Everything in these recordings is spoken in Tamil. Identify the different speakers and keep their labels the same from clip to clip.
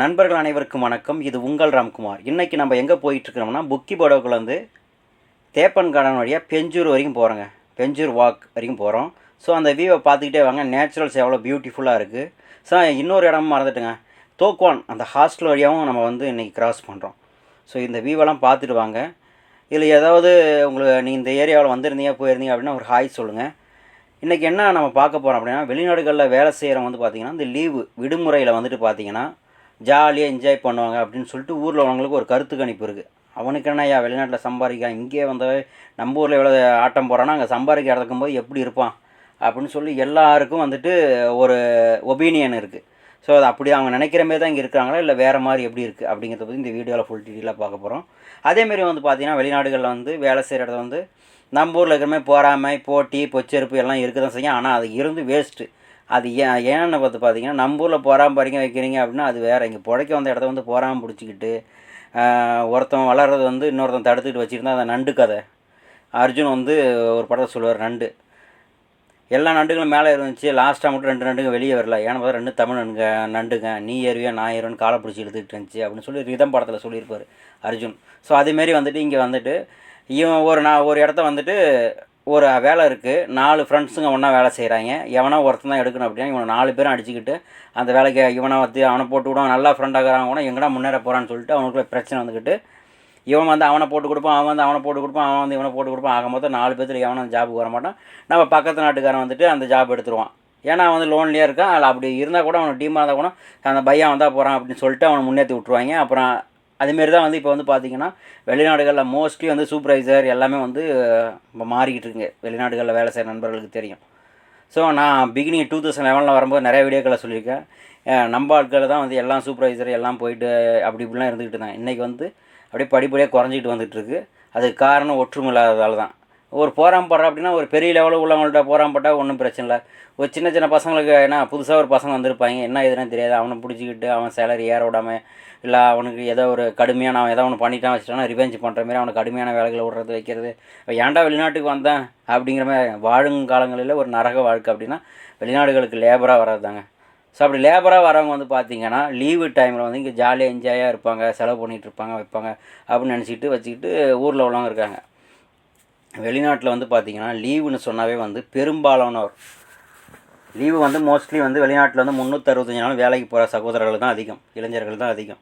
Speaker 1: நண்பர்கள் அனைவருக்கும் வணக்கம். இது உங்கள் ராம்குமார். இன்றைக்கி நம்ம எங்கே போயிட்டுருக்கிறோம்னா புக்கி படவுக்குலேருந்து தேப்பன் கார்டன் வழியாக பெஞ்சூர் வரைக்கும் போகிறோங்க பெஞ்சூர் வாக் வரைக்கும் போகிறோம் ஸோ அந்த வியூவை பார்த்துக்கிட்டே வாங்க. நேச்சுரல்ஸ் எவ்வளோ பியூட்டிஃபுல்லாக இருக்குது ஸோ இன்னொரு இடமும் மறந்துட்டுங்க. தோக்வான் அந்த ஹாஸ்டல் வழியாகவும் நம்ம வந்து இன்றைக்கி கிராஸ் பண்ணுறோம் ஸோ இந்த வியூவெல்லாம் பார்த்துட்டு வாங்க. இதில் ஏதாவது உங்களுக்கு நீ இந்த ஏரியாவில் வந்திருந்தீங்க போயிருந்தீங்க அப்படின்னா ஒரு ஹாய் சொல்லுங்கள் இன்றைக்கி என்ன நம்ம பார்க்க போகிறோம் அப்படின்னா வெளிநாடுகளில் வேலை செய்கிறவங்க வந்து பார்த்திங்கன்னா இந்த லீவு விடுமுறையில் வந்துட்டு பார்த்திங்கன்னா ஜாலியாக என்ஜாய் பண்ணுவாங்க அப்படின்னு சொல்லிட்டு ஊரில் உள்ளவங்களுக்கு ஒரு கருத்து கணிப்பு இருக்குது அவனுக்கு என்னய்யா வெளிநாட்டில் சம்பாதிக்கிறான் இங்கே வந்த நம்ம ஊரில் எவ்வளோ ஆட்டம் போகிறான்னா அங்கே சம்பாதிக்க இறக்கும்போது போது எப்படி இருப்பான்? அப்படின்னு சொல்லி எல்லாருக்கும் வந்துட்டு ஒரு ஒபீனியன் இருக்குது ஸோ அது அப்படி அவங்க நினைக்கிற மாதிரி தான் இங்கே இருக்காங்களா இல்லை வேறு மாதிரி எப்படி இருக்குது அப்படிங்கிறத பற்றி இந்த வீடியோவில் ஃபுல் டீட்டெயிலாக பார்க்க போகிறோம் அதேமாரி வந்து பார்த்திங்கன்னா வெளிநாடுகளில் வந்து வேலை செய்கிற இடத்துல வந்து நம்ம ஊரில் இருக்கிற மாதிரி போராமை போட்டி பொச்செருப்பு எல்லாம் இருக்க தான் செய்யும். ஆனால் அது இருந்து வேஸ்ட்டு அது ஏன் ஏன்னு பார்த்து பார்த்தீங்கன்னா நம்ம ஊரில் போராம பறிக்க வைக்கிறீங்க அப்படின்னா அது வேறு. இங்கே புழைக்க வந்த இடத்த வந்து போராம பிடிச்சிக்கிட்டு ஒருத்தன் வளர்றது வந்து இன்னொருத்தன் தடுத்துக்கிட்டு வச்சுருந்தா அந்த நண்டு கதை. அர்ஜுன் வந்து ஒரு படத்தை சொல்லுவார் நண்டு. எல்லா நண்டுகளும் மேலே இருந்துச்சு. லாஸ்ட்டாக மட்டும் ரெண்டு நண்டுங்க வெளியே வரல. ஏன்னா பார்த்தா ரெண்டு தமிழ் நண்டுங்க. நண்டுங்க நீ ஏறுவியா நான் ஏறுவேன் காலை பிடிச்சி இழுத்துக்கிட்டு இருந்துச்சு அப்படின்னு சொல்லி ரிதம் படத்தில் சொல்லியிருப்பார் அர்ஜுன். ஸோ அதேமாரி வந்துட்டு இங்கே வந்துட்டு இவன் ஒரு நான் ஒரு இடத்த வந்துட்டு ஒரு வேலை இருக்குது நாலு ஃப்ரெண்ட்ஸுங்க ஒன்றா வேலை செய்கிறாங்க எவனா ஒருத்தன் தான் எடுக்கணும் அப்படின்னா இவனை நாலு பேரும் அடிச்சுக்கிட்டு அந்த வேலைக்கு இவனை வந்து அவனை போட்டு விடுவான். நல்லா ஃப்ரெண்டாகிறாங்க கூட எங்கடா முன்னேற போகிறான்னு சொல்லிட்டு அவனுக்குள்ள பிரச்சனை வந்துக்கிட்டு இவன் வந்து அவனை போட்டு கொடுப்பான் அவன் வந்து அவனை போட்டு கொடுப்பான் அவன் வந்து இவனை போட்டு கொடுப்பான். ஆக மொத்தம் நாலு பேர்த்துல எவனும் அந்த ஜாபுக்கு வர மாட்டான். நம்ம பக்கத்து நாட்டுக்காரன் வந்துட்டு அந்த ஜாப் எடுத்துருவான். ஏன்னா அவன் வந்து லோன்லேயே இருக்கான். அதில் அப்படி இருந்தால் கூட அவனுக்கு டீமாக இருந்தால் கூட அந்த பையன் வந்தால் போகிறான் அப்படின்னு சொல்லிட்டு அவனை முன்னேற்றி விட்ருவாங்க அப்புறம் அதுமாரி தான் வந்து இப்போ வந்து பார்த்திங்கன்னா வெளிநாடுகளில் மோஸ்ட்லி வந்து சூப்பர்வைசர் எல்லாமே வந்து இப்போ மாறிக்கிட்டு இருக்குங்க. வெளிநாடுகளில் வேலை செய்கிற நண்பர்களுக்கு தெரியும். ஸோ நான் பிகினிங் டூ தௌசண்ட் லெவனில் வரும்போது நிறைய வீடியோக்களை சொல்லியிருக்கேன். நம்ம ஆட்களில் தான் வந்து எல்லாம் சூப்பர்வைசர் எல்லாம் போயிட்டு அப்படி இப்படிலாம் இருந்துக்கிட்டு தான் இன்றைக்கி வந்து அப்படியே படிப்படியாக குறைஞ்சிக்கிட்டு வந்துட்டுருக்கு அதுக்கு காரணம் ஒற்றுமை இல்லாததால் தான். ஒரு போராம படுற அப்படின்னா ஒரு பெரிய லெவலில் உள்ளவங்கள்ட்ட போராம் பட்டால் ஒன்றும் பிரச்சனை இல்லை. ஒரு சின்ன சின்ன பசங்களுக்கு ஏன்னா புதுசாக ஒரு பசங்க வந்திருப்பாங்க. என்ன எதுன்னு தெரியாது. அவனை பிடிச்சிக்கிட்டு அவன் சேலரி ஏற விடாமல் இல்லை அவனுக்கு ஏதோ ஒரு கடுமையான அவன் ஏதோ ஒன்று பண்ணிட்டான் வச்சுட்டானா ரிவெஞ்ச் பண்ணுற மாதிரி அவனுக்கு கடுமையான வேலைகளை விடுறது வைக்கிறது. இப்போ ஏன்டா வெளிநாட்டுக்கு வந்தேன் அப்படிங்கிற மாதிரி வாழும் காலங்களில் ஒரு நரக வாழ்க்கை அப்படின்னா வெளிநாடுகளுக்கு லேபராக வர்றது தாங்க ஸோ அப்படி லேபராக வரவங்க வந்து பார்த்திங்கன்னா லீவு டைமில் வந்து இங்கே ஜாலியாக என்ஜாயாக இருப்பாங்க செலவு பண்ணிகிட்டு இருப்பாங்க வைப்பாங்க அப்படின்னு நினச்சிக்கிட்டு வச்சுக்கிட்டு ஊரில் உள்ளவங்க இருக்காங்க. வெளிநாட்டில் வந்து பார்த்திங்கன்னா லீவுன்னு சொன்னாவே வந்து பெரும்பாலானோர். லீவு வந்து மோஸ்ட்லி வந்து வெளிநாட்டில் வந்து முந்நூற்றறுபத்தஞ்சு நாள் வேலைக்கு போகிற சகோதரர்கள் தான் அதிகம் இளைஞர்கள் தான் அதிகம்.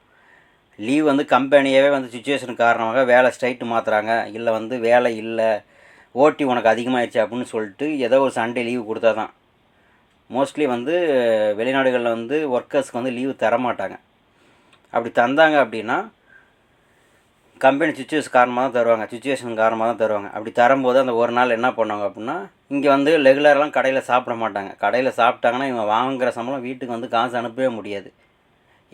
Speaker 1: லீவ் வந்து கம்பெனியவே வந்து சுச்சுவேஷன் காரணமாக வேலை ஸ்ட்ரைட்டு மாற்றுறாங்க இல்லை வந்து வேலை இல்லை ஓட்டி உனக்கு அதிகமாகிடுச்சு அப்படின்னு சொல்லிட்டு ஏதோ ஒரு சண்டே லீவு கொடுத்தா தான். மோஸ்ட்லி வந்து வெளிநாடுகளில் வந்து ஒர்க்கர்ஸ்க்கு வந்து லீவு தர மாட்டாங்க அப்படி தந்தாங்க அப்படின்னா கம்பெனி சுச்சுவேஷன் காரணமாக தான் தருவாங்க சுச்சுவேஷன் காரணமாக தான் தருவாங்க. அப்படி தரும்போது அந்த ஒரு நாள் என்ன பண்ணுவாங்க அப்படின்னா இங்கே வந்து ரெகுலரெலாம் கடையில் சாப்பிட மாட்டாங்க. கடையில் சாப்பிட்டாங்கன்னா இவங்க வாங்குகிற சம்பளம் வீட்டுக்கு வந்து காசு அனுப்பவே முடியாது.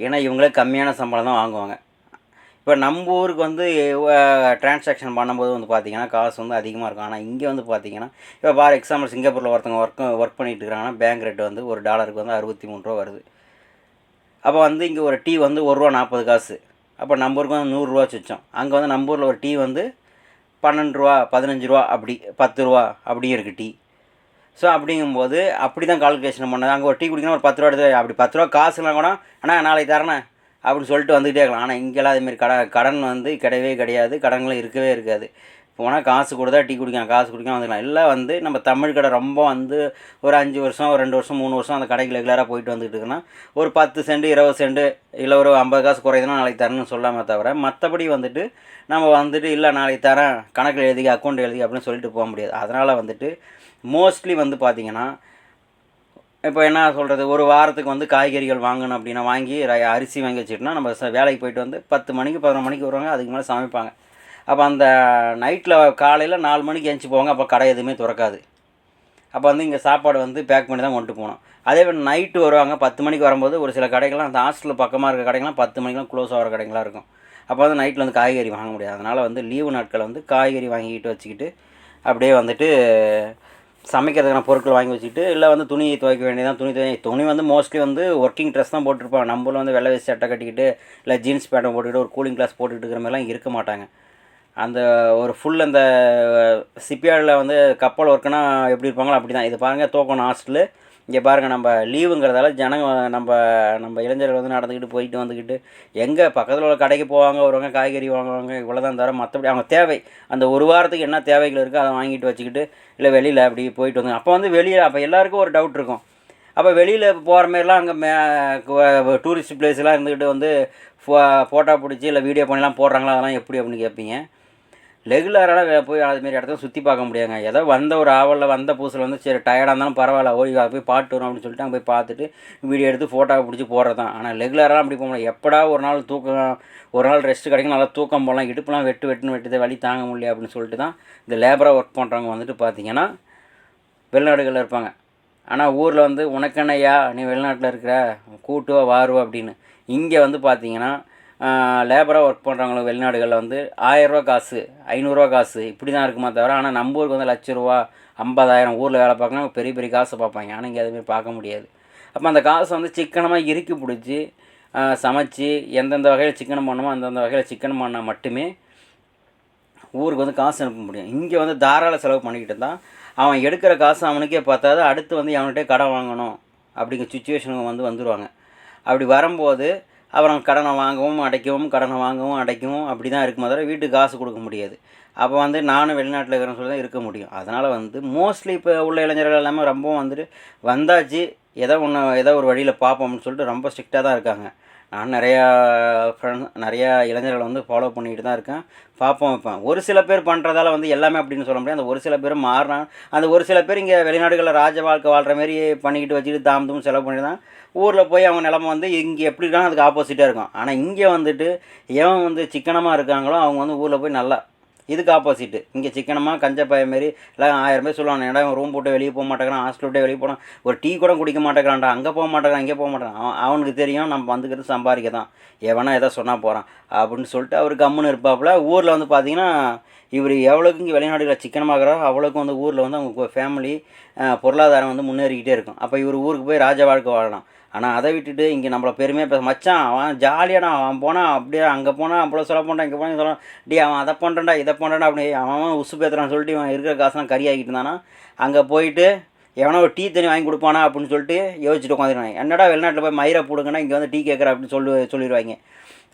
Speaker 1: ஏன்னா இவங்களே கம்மியான சம்பளம் தான் வாங்குவாங்க. இப்போ நம்ம ஊருக்கு வந்து டிரான்சாக்ஷன் பண்ணும்போது வந்து பார்த்திங்கன்னா காசு வந்து அதிகமாக இருக்கும். ஆனால் இங்கே வந்து பார்த்திங்கன்னா இப்போ ஃபார் எக்ஸாம்பிள் சிங்கப்பூரில் ஒருத்தவங்க ஒர்க் ஒர்க் பண்ணிகிட்டு இருக்கிறாங்கன்னா பேங்க் ரேட் வந்து ஒரு டாலருக்கு வந்து அறுபத்தி மூணு ரூபா வருது. அப்போ வந்து இங்கே ஒரு டீ வந்து ஒரு ரூபா நாற்பது காசு. அப்போ நம்ம ஊருக்கு வந்து நூறுரூவா சுச்சம். அங்கே வந்து நம்ம ஊரில் ஒரு டீ வந்து பன்னெண்டு ரூபா பதினஞ்சு ரூபா அப்படி பத்து ரூபா அப்படியும் இருக்குது டீ. ஸோ அப்படிங்கும்போது அப்படி தான் கால்குலேஷன் பண்ணது. அங்கே ஒரு டீ குடிக்கணும் ஒரு பத்து ரூபா எடுத்து அப்படி பத்து ரூபா காசுலாம் கூட ஆனால் நாளைக்கு தரணே அப்படின்னு சொல்லிட்டு வந்துகிட்டே இருக்கலாம். ஆனால் இங்கெல்லாம் அதுமாரி கடன் கடன் வந்து கிடையவே கிடையாது. கடன்களும் இருக்கவே இருக்காது. போனால் காசு கொடுத்தா டீ குடிக்கலாம் காசு குடிக்கலாம் வந்துக்கலாம். எல்லாம் வந்து நம்ம தமிழ் கடை ரொம்ப வந்து ஒரு அஞ்சு வருஷம் ஒரு ரெண்டு வருஷம் மூணு வருஷம் அந்த கடைக்கு ரெகுலராக போயிட்டு வந்துட்டு இருக்குன்னா ஒரு பத்து சென்ட் இருபது சென்ட் இல்லை ஒரு ஐம்பது காசு குறையுதுன்னா நாளைக்கு தரணும்னு சொல்லாமல் தவிர மற்றபடி வந்துட்டு நம்ம வந்துட்டு இல்லை நாளைக்கு தரேன் கணக்கில் எழுதி அக்கௌண்ட் எழுதி அப்படின்னு சொல்லிட்டு போக முடியாது. அதனால் வந்துட்டு மோஸ்ட்லி வந்து பார்த்திங்கன்னா இப்போ என்ன சொல்கிறது ஒரு வாரத்துக்கு வந்து காய்கறிகள் வாங்கணும் அப்படின்னா வாங்கி ர- அரிசி வாங்கி வச்சுட்டோம்னா நம்ம வேலைக்கு போயிட்டு வந்து பத்து மணிக்கு பதினொரு மணிக்கு வருவாங்க அதுக்கு மேலே சமைப்பாங்க. அப்போ அந்த நைட்டில் காலையில் நாலு மணிக்கு எழுந்துச்சி போவாங்க அப்போ கடை எதுவுமே திறக்காது. அப்போ வந்து இங்கே சாப்பாடு வந்து பேக் பண்ணி தான் கொண்டு போகணும் அதே மாதிரி நைட்டு வருவாங்க பத்து மணிக்கு வரும்போது ஒரு சில கடைகள்லாம் அந்த ஹாஸ்டலில் பக்கமாக இருக்க கடைகள்லாம் பத்து மணிக்கெலாம் க்ளோஸ் ஆகிற கடைகளாக இருக்கும். அப்போ வந்து நைட்டில் வந்து காய்கறி வாங்க முடியாது. அதனால் வந்து லீவு நாட்களை வந்து காய்கறி வாங்கிக்கிட்டு வச்சுக்கிட்டு அப்படியே வந்துட்டு சமைக்கிறதுக்கான பொருட்கள் வாங்கி வச்சுக்கிட்டு இல்லை வந்து துணி துவைக்க வேண்டியதான் துணி துவை துணி வந்து மோஸ்ட்லி வந்து ஒர்க்கிங் ட்ரெஸ் தான் போட்டிருப்பாங்க. நம்மளும் வந்து வெள்ளை வேஸ்ட் சட்டை கட்டிக்கிட்டு இல்லை ஜீன்ஸ் பேண்ட்டை போட்டுக்கிட்டு ஒரு கூலிங் கிளாஸ் போட்டுக்கிட்டு இருக்கிற மாதிரிலாம் இருக்க மாட்டாங்க. அந்த ஒரு ஃபுல் அந்த சிப்பியார்டில் வந்து கப்பல் ஒர்க்குனா எப்படி இருப்பாங்களோ அப்படி தான் இது பாருங்கள் தோக்கணும் ஹாஸ்டலு இங்கே பாருங்கள் நம்ம லீவுங்கிறதால ஜனங்க நம்ம நம்ம இளைஞர்கள் வந்து நடந்துக்கிட்டு போயிட்டு வந்துக்கிட்டு எங்கே பக்கத்தில் உள்ள கடைக்கு போவாங்க வருவாங்க காய்கறி வாங்குவாங்க இவ்வளோதான் தவிர மற்றபடி அவங்க தேவை. அந்த ஒரு வாரத்துக்கு என்ன தேவைகள் இருக்கோ அதை வாங்கிட்டு வச்சுக்கிட்டு இல்லை வெளியில் அப்படி போயிட்டு வந்து அப்போ வந்து வெளியில் அப்போ எல்லாருக்கும் ஒரு டவுட் இருக்கும். அப்போ வெளியில் போகிற மாரிலாம் அங்கே மே டூரிஸ்ட் பிளேஸ்லாம் இருந்துக்கிட்டு வந்து ஃபோ ஃபோட்டோ பிடிச்சி இல்லை வீடியோ பண்ணிலாம் போடுறாங்களா அதெல்லாம் எப்படி அப்படின்னு கேட்பீங்க? ரெகுலராக போய் அதுமாரி இடத்துல சுற்றி பார்க்க முடியாதுங்க. ஏதோ வந்த ஒரு ஆவலில் வந்த புதுசில் வந்து சரி டயர்டாக இருந்தாலும் பரவாயில்ல ஓய்வு போய் பாட்டு வரும் அப்படின்னு சொல்லிட்டு அங்கே போய் பார்த்துட்டு வீடியோ எடுத்து ஃபோட்டோ பிடிச்சி போடுறது தான் ஆனால் ரெகுலராக அப்படி போக முடியாது. எப்படா ஒரு நாள் தூக்கம் ஒரு நாள் ரெஸ்ட் கிடைக்கும் நல்லா தூக்கம் போடலாம் இடுப்புலாம் வெட்டு வெட்டுன்னு வெட்டுது வழி தாங்க முடியல அப்படின்னு சொல்லிட்டு தான் இந்த லேபராக ஒர்க் பண்ணுறவங்க வந்துட்டு பார்த்தீங்கன்னா வெளிநாடுகளில் இருப்பாங்க. ஆனால் ஊரில் வந்து உனக்கென்னையா நீ வெளிநாட்டில் இருக்கிற? கூட்டுவா வாருவா அப்படின்னு. இங்கே வந்து பார்த்தீங்கன்னா லேபராக ஒர்க் பண்ணுறவங்களுக்கு வெளிநாடுகளில் வந்து ஆயரூவா காசு ஐநூறுரூவா காசு இப்படி தான் இருக்குமா தவிர ஆனால் நம்ம ஊருக்கு வந்து லட்ச ரூபா ஐம்பதாயிரம் ஊரில் வேலை பார்க்கணும் பெரிய பெரிய காசை பார்ப்பாங்க. ஆனால் இங்கே அதுமாரி பார்க்க முடியாது. அப்போ அந்த காசை வந்து சிக்கனமாக இறுக்கி பிடிச்சி சமைச்சு எந்தெந்த வகையில் சிக்கனம் பண்ணணுமோ அந்தந்த வகையில் சிக்கனம் பண்ணால் மட்டுமே ஊருக்கு வந்து காசு அனுப்ப முடியும். இங்கே வந்து தாராள செலவு பண்ணிக்கிட்டு இருந்தான். அவன் எடுக்கிற காசு அவனுக்கே பார்த்தாது அடுத்து வந்து அவன்கிட்ட கடன் வாங்கணும் அப்படிங்கிற சுச்சுவேஷனுக்கு வந்து வந்துடுவாங்க அப்படி வரும்போது அப்புறம் கடனை வாங்கவும் அடைக்கவும் கடனை வாங்கவும் அடைக்கவும் அப்படி தான் இருக்கும் தவிர வீட்டுக்கு காசு கொடுக்க முடியாது. அப்போ வந்து நானும் வெளிநாட்டில் இருக்கிறேன்னு சொல்லி தான் இருக்க முடியும். அதனால் வந்து மோஸ்ட்லி இப்போ உள்ள இளைஞர்கள் எல்லாமே ரொம்பவும் வந்துட்டு வந்தாச்சு. ஏதோ ஒன்று ஏதோ ஒரு வழியில் பார்ப்போம்னு சொல்லிட்டு ரொம்ப ஸ்ட்ரிக்டாக தான் இருக்காங்க. நான் நிறையா ஃப்ரெண்ட்ஸ் நிறையா இளைஞர்களை வந்து ஃபாலோ பண்ணிக்கிட்டு தான் இருக்கேன். பார்ப்போம் வைப்பேன் ஒரு சில பேர் பண்ணுறதால வந்து எல்லாமே அப்படின்னு சொல்ல முடியாது. அந்த ஒரு சில பேர் மாறினான் அந்த ஒரு சில பேர் இங்கே வெளிநாடுகளில் ராஜ வாழ்க்கை வாழ்கிற மாரி பண்ணிக்கிட்டு வச்சுட்டு தாம் தூம் செலவு பண்ணி தான் ஊரில் போய் அவங்க நிலமை வந்து இங்கே எப்படி இருக்காங்க அதுக்கு ஆப்போசிட்டாக இருக்கும். ஆனால் இங்கே வந்துட்டு எவன் வந்து சிக்கனமாக இருக்காங்களோ அவங்க வந்து ஊரில் போய் நல்லா இதுக்கு ஆப்போசிட்டு இங்கே சிக்கனமாக கஞ்ச பய மாரி எல்லாம் ஆயிரம் பேர் சொல்லுவாங்க ஏன்டா ரூம் போட்டு வெளியே போக மாட்டேங்கிறான் ஹாஸ்டல் விட்டு வெளியே போனான் ஒரு டீ கூட குடிக்க மாட்டேங்கிறான்டா அங்கே போக மாட்டேங்கிறான் இங்கே போக மாட்டேங்கிறான். அவன் அவனுக்கு தெரியும் நம்ம வந்துக்கிறது சம்பாதிக்க தான் எவனா எதோ சொன்னால் போகிறான் அப்படின்னு சொல்லிட்டு அவர் கம்முன்னு இருப்பாப்புல. ஊரில் வந்து பார்த்தீங்கன்னா இவர் எவ்வளோக்கு இங்கே வெளிநாடுகளில் சிக்கனமாகறோ அவ்வளோக்கும் வந்து ஊரில் வந்து அவங்க ஃபேமிலி பொருளாதாரம் வந்து முன்னேறிக்கிட்டே இருக்கும். அப்போ இவர் ஊருக்கு போய் ராஜ வாழ்க்கை வாழலாம். ஆனால் அதை விட்டுட்டு இங்கே நம்மளை பெருமையாக பேச மச்சான் அவன் ஜாலியாடா அவன் போனால் அப்படியே அங்கே போனால் அவ்வளோ சொல்ல பண்ணுறான் இங்கே போனால் சொல்ல டி அவன் அதை பண்ணுறா இதை பண்ணுறா அப்படி அவன் அவன் உசு பேத்துறான்னு சொல்லிட்டு இவன் இருக்கிற காசுலாம் கறி ஆகிட்டு இருந்தானா. அங்கே போயிட்டு எவனோ ஒரு டீ தண்ணி வாங்கி கொடுப்பானா அப்படின்னு சொல்லிட்டு யோசிச்சுட்டு உட்காந்துருவாங்க என்னடா வெளிநாட்டில் போய் மயிரை போடுங்கன்னா இங்கே வந்து டீ கேட்குற அப்படின்னு சொல்லி சொல்லிடுவாங்க.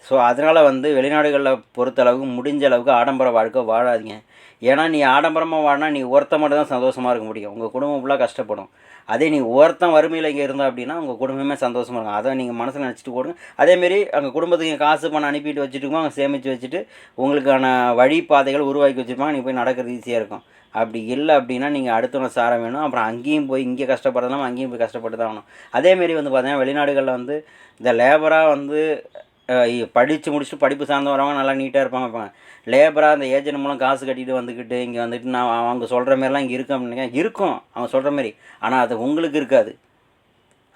Speaker 1: ஸோ அதனால் வந்து வெளிநாடுகளில் பொறுத்தளவுக்கு முடிஞ்ச அளவுக்கு ஆடம்பர வாழ்க்கை வாழாதீங்க. ஏன்னா நீ ஆடம்பரமாக வாடினா நீ ஒருத்த மட்டும் தான் சந்தோஷமாக இருக்க முடியும். உங்கள் குடும்பம் ஃபுல்லாக கஷ்டப்படும். அதே நீ ஒருத்தன் வறுமையில் இங்கே இருந்தால் அப்படின்னா உங்கள் குடும்பமே சந்தோஷமாக இருக்கும். அதை நீங்கள் மனசில் நினச்சிட்டு போடுங்க. அதேமாரி அங்கே குடும்பத்துக்கு காசு பணம் அனுப்பிட்டு வச்சுட்டு அவங்க சேமித்து வச்சுட்டு உங்களுக்கான வழிபாதைகள் உருவாக்கி வச்சுருப்பாங்க. நீங்கள் போய் நடக்கிறது ஈஸியாக இருக்கும். அப்படி இல்லை அப்படின்னா நீங்கள் அடுத்தவங்க சார வேணும். அப்புறம் அங்கேயும் போய் இங்கே கஷ்டப்படுறதுனால அங்கேயும் போய் கஷ்டப்பட்டு தான் ஆகணும். அதேமாரி வந்து பார்த்தீங்கன்னா வெளிநாடுகளில் வந்து இந்த லேபராக வந்து படித்து முடிச்சுட்டு படிப்பு சார்ந்து வரவங்க நல்லா நீட்டாக இருப்பாங்க இருப்பாங்க. லேபராக அந்த ஏஜென்ட் மூலம் காசு கட்டிட்டு வந்துக்கிட்டு இங்கே வந்துட்டு நான் அவங்க சொல்கிற மாரிலாம் இங்கே இருக்கும் அப்படின்னு இருக்கும் அவங்க சொல்கிற மாதிரி. ஆனால் அது உங்களுக்கு இருக்காது.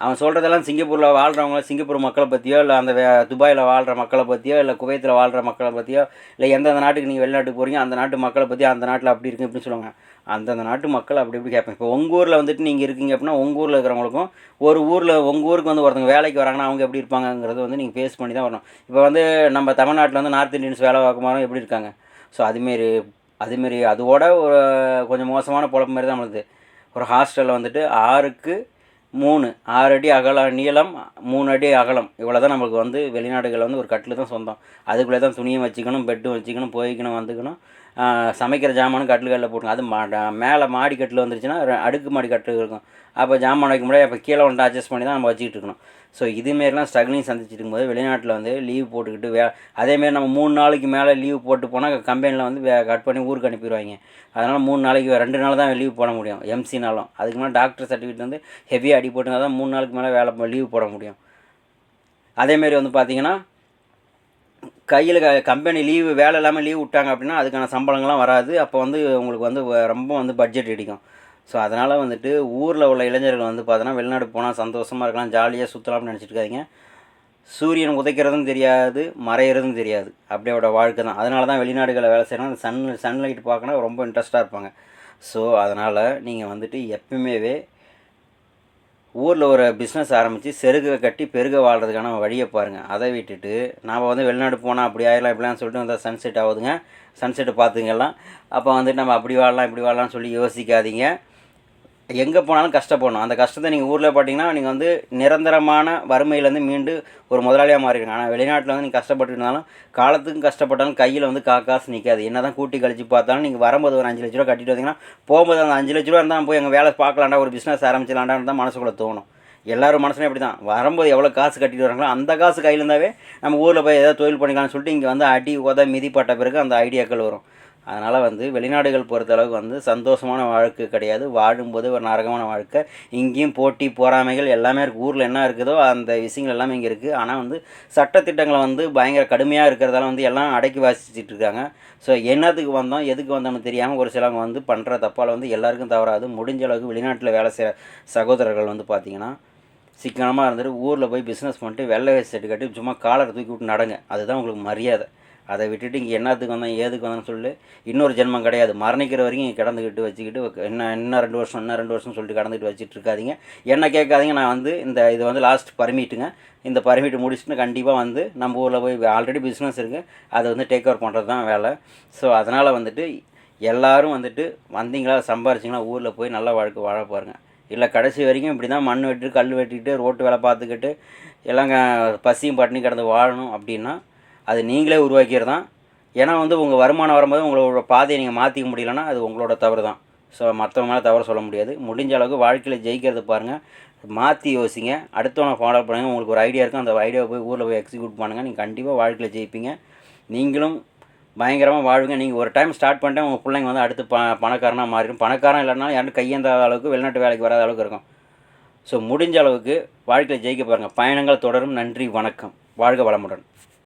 Speaker 1: அவன் சொல்கிறதெல்லாம் சிங்கப்பூரில் வாழ்கிறவங்க சிங்கப்பூர் மக்களை பற்றியோ இல்லை அந்த துபாயில் வாழ்கிற மக்களை பற்றியோ இல்லை குவைத்தில் வாழ்கிற மக்களை பற்றியோ இல்லை எந்தெந்த நாட்டுக்கு நீங்கள் வெளிநாட்டுக்கு போகிறீங்க அந்த நாட்டு மக்களை பற்றி அந்த நாட்டில் அப்படி இருக்கு இப்படின்னு சொல்லுவாங்க. அந்தந்த நாட்டு மக்கள் அப்படி இப்படி கேட்பேன். இப்போ உங்கள் ஊரில் வந்துட்டு நீங்கள் இருக்கீங்க அப்படின்னா உங்கள் ஊரில் இருக்கிறவங்களுக்கும் ஒரு ஊரில் உங்கள் ஊருக்கு வந்து ஒருத்தவங்க வேலைக்கு வராங்கன்னா அவங்க எப்படி இருப்பாங்கங்கிறது வந்து நீங்கள் ஃபேஸ் பண்ணி தான் வரணும். இப்போ வந்து நம்ம தமிழ்நாட்டில் வந்து நார்த் இந்தியன்ஸ் வேலை பார்க்கும்போது எப்படி இருக்காங்க? ஸோ அதுமாரி அதுமாரி அதோட ஒரு கொஞ்சம் மோசமான பொழப்பு மாதிரி தான் நம்மளுது ஒரு ஹாஸ்டலில் வந்துட்டு ஆறுக்கு மூணு ஆறு அடி அகலம் நீளம் மூணு அடி அகலம். இவ்வளோ தான் நமக்கு வந்து வெளிநாடுகளில் வந்து ஒரு கட்டில் தான் சொந்தம். அதுக்குள்ளே தான் துணியும் வச்சுக்கணும் பெட்டும் வச்சுக்கணும் போய்க்கணும் வந்துக்கணும். சமைக்கிற ஜாமானும் கட்டில்களில் போட்டுங்க அது மா மேலே மாடி கட்டில் வந்துருச்சுன்னா அடுக்கு மாடி கட்டில் இருக்கும். அப்போ ஜாமான் வைக்க முடியாது. அப்போ கீழே வந்துட்டு அட்ஜஸ்ட் பண்ணி தான் நம்ம வச்சுக்கிட்டு இருக்கணும். ஸோ இதுமாரிலாம் ஸ்ட்ரகிளிங் சந்திச்சுட்டு இருக்கும்போது வெளிநாட்டில் வந்து லீவ் போட்டுக்கிட்டு வே அதேமாரி நம்ம மூணு நாளைக்கு மேலே லீவ் போட்டு போனால் கம்பெனியில் வந்து வே கட் பண்ணி ஊருக்கு அனுப்பிடுவாங்க. அதனால் மூணு நாளைக்கு ரெண்டு நாள் தான் லீவ் போட முடியும் எம்சினாலும் அதுக்கு மேலே டாக்டர் சர்டிஃபிகேட் வந்து ஹெவியாக அடி போட்டுருந்தா தான் மூணு நாளுக்கு மேலே வேலை லீவ் போட முடியும். அதேமாரி வந்து பார்த்திங்கன்னா கையில் க கம்பெனி லீவு வேலை இல்லாமல் லீவ் விட்டாங்க அப்படின்னா அதுக்கான சம்பளங்கள்லாம் வராது. அப்போ வந்து உங்களுக்கு வந்து ரொம்ப வந்து பட்ஜெட் இடிக்கும். ஸோ அதனால் வந்துட்டு ஊரில் உள்ள இளைஞர்கள் வந்து பார்த்தோன்னா வெளிநாடு போனால் சந்தோஷமாக இருக்கலாம் ஜாலியாக சுற்றலாம்னு நினச்சிட்டு இருக்காதிங்க சூரியன் உதைக்கிறதும் தெரியாது மறையிறதும் தெரியாது. அப்படியோட வாழ்க்கை தான். அதனால தான் வெளிநாடுகளில் வேலை செய்யணும் அந்த சன் சன்லைட் பார்க்கணும் ரொம்ப இன்ட்ரெஸ்ட்டாக இருப்பாங்க. ஸோ அதனால் நீங்கள் வந்துட்டு எப்பயுமே ஊரில் ஒரு பிஸ்னஸ் ஆரம்பித்து செருக கட்டி பெருக வாழ்கிறதுக்கான வழியை பாருங்கள் அதை விட்டுட்டு நாம் வந்து வெளிநாடு போனால் அப்படி ஆயிடலாம் இப்படிலாம் சொல்லிட்டு வந்தால் சன்செட் ஆகுதுங்க. சன்செட்டை பார்த்துங்கலாம். அப்போ வந்துட்டு நம்ம அப்படி வாழலாம் இப்படி வாழலாம்னு சொல்லி யோசிக்காதீங்க. எங்கே போனாலும் கஷ்டப்படணும். அந்த கஷ்டத்தை நீங்கள் ஊரில் பார்த்தீங்கன்னா நீங்கள் வந்து நிரந்தரமான வறுமையிலேருந்து மீண்டு ஒரு முதலாளியாக மாறிடுங்க ஆனால் வெளிநாட்டில் வந்து நீங்கள் கஷ்டப்பட்டுருந்தாலும் காலத்துக்கும் கஷ்டப்பட்டாலும் கையில் வந்து கா காசு நிற்காது என்ன தான் கூட்டி கழிச்சு பார்த்தாலும் நீங்கள் வரும்போது ஒரு அஞ்சு லட்ச ரூபா கட்டிட்டு வந்தீங்கன்னா போகும்போது அந்த அஞ்சு லட்ச ரூபா இருந்தால் போய் எங்கள் வேலை பார்க்கலாண்டா ஒரு பிஸ்னஸ் ஆரம்பிச்சலாண்டான்னு தான் மனசுக்குள்ளே தோணும். எல்லாரும் மனசுமே அப்படி தான் வரும்போது எவ்வளோ காசு கட்டிட்டு வராங்களோ அந்த காசு கையில் இருந்தாவே நம்ம ஊரில் போய் ஏதாவது தொழில் பண்ணிக்கலாம்னு சொல்லிட்டு இங்கே வந்து அடி உத மிதிப்பட்ட பிறகு அந்த ஐடியாக்கள் வரும். அதனால் வந்து வெளிநாடுகள் பொறுத்தளவுக்கு வந்து சந்தோஷமான வாழ்க்கை கிடையாது. வாழும்போது ஒரு நரகமான வாழ்க்கை. இங்கேயும் போட்டி பொறாமைகள் எல்லாமே இருக்குது ஊரில் என்ன இருக்குதோ அந்த விஷயங்கள் எல்லாமே இங்கே இருக்குது ஆனால் வந்து சட்டத்திட்டங்களை வந்து பயங்கர கடுமையாக இருக்கிறதால வந்து எல்லாம் அடக்கி வாசிச்சுட்டு இருக்காங்க. ஸோ என்னத்துக்கு வந்தோம் எதுக்கு வந்தோம்னு தெரியாமல் ஒரு சிலவங்க வந்து பண்ணுற தப்பால் வந்து எல்லாருக்கும் தவறாது. முடிஞ்ச அளவுக்கு வெளிநாட்டில் வேலை செய்கிற சகோதரர்கள் வந்து பார்த்திங்கன்னா சிக்கனமாக இருந்துட்டு ஊரில் போய் பிஸ்னஸ் பண்ணிட்டு வெள்ளை வேஸ்ட் செட்டு கட்டி சும்மா காலரை தூக்கி விட்டு நடங்க. அதுதான் உங்களுக்கு மரியாதை. அதை விட்டுட்டு இங்கே என்னத்துக்கு வந்தேன் ஏதுக்கு வந்தேன்னு சொல்லி. இன்னொரு ஜென்மம் கிடையாது. மரணிக்கிற வரைக்கும் இங்கே கிடந்துக்கிட்டு வச்சுக்கிட்டு என்ன இன்னும் ரெண்டு வருஷம் இன்னும் ரெண்டு வருஷம் சொல்லிட்டு கடந்துட்டு வச்சுட்டு இருக்காதிங்க. என்ன கேட்காதீங்க நான் வந்து இந்த இது வந்து லாஸ்ட் பர்மிட்டுங்க இந்த பர்மிட் முடிச்சுட்டு கண்டிப்பாக வந்து நம்ம ஊரில் போய் ஆல்ரெடி பிஸ்னஸ் இருக்குது அதை வந்து டேக் ஓவர் பண்ணுறது தான் வேலை. ஸோ அதனால் வந்துட்டு எல்லோரும் வந்துட்டு வந்தீங்களா சம்பாரிச்சிங்களா ஊரில் போய் நல்லா வாழ்க்கை வாழ பாருங்கள் இல்லை கடைசி வரைக்கும் இப்படி தான் மண் வெட்டிட்டு கல் வெட்டிட்டு ரோட்டு வேலை பார்த்துக்கிட்டு எல்லாம் பசியும் பட்டினி கிடந்து வாழணும் அப்படின்னா அது நீங்களே உருவாக்கிறது தான் ஏன்னா வந்து உங்கள் வருமானம் வரும்போது உங்களோட பாதையை நீங்கள் மாற்றிக்க முடியலன்னா அது உங்களோட தவறு தான் ஸோ மற்றவங்க மேலே தவறு சொல்ல முடியாது. முடிஞ்ச அளவுக்கு வாழ்க்கையில் ஜெயிக்கிறது பாருங்கள் மாற்றி யோசிங்க. அடுத்தவனை ஃபாலோ பண்ணுங்கள் உங்களுக்கு ஒரு ஐடியா இருக்கும். அந்த ஐடியாவை போய் ஊரில் போய் எக்ஸிக்யூட் பண்ணுங்கள் நீங்கள் கண்டிப்பாக வாழ்க்கையில் ஜெயிப்பீங்க. நீங்களும் பயங்கரமாக வாழ்வுங்க. நீங்கள் ஒரு டைம் ஸ்டார்ட் பண்ணிட்டேன் உங்கள் பிள்ளைங்க வந்து அடுத்து ப பணக்காரனாக மாறிடும். பணக்காரன் இல்லைனாலும் யாரும் கையேந்தாத அளவுக்கு வெளிநாட்டு வேலைக்கு வராத அளவுக்கு இருக்கும். ஸோ முடிஞ்ச அளவுக்கு வாழ்க்கையில் ஜெயிக்க பாருங்கள் பயணங்கள் தொடரும். நன்றி. வணக்கம். வாழ்க வளமுடன்.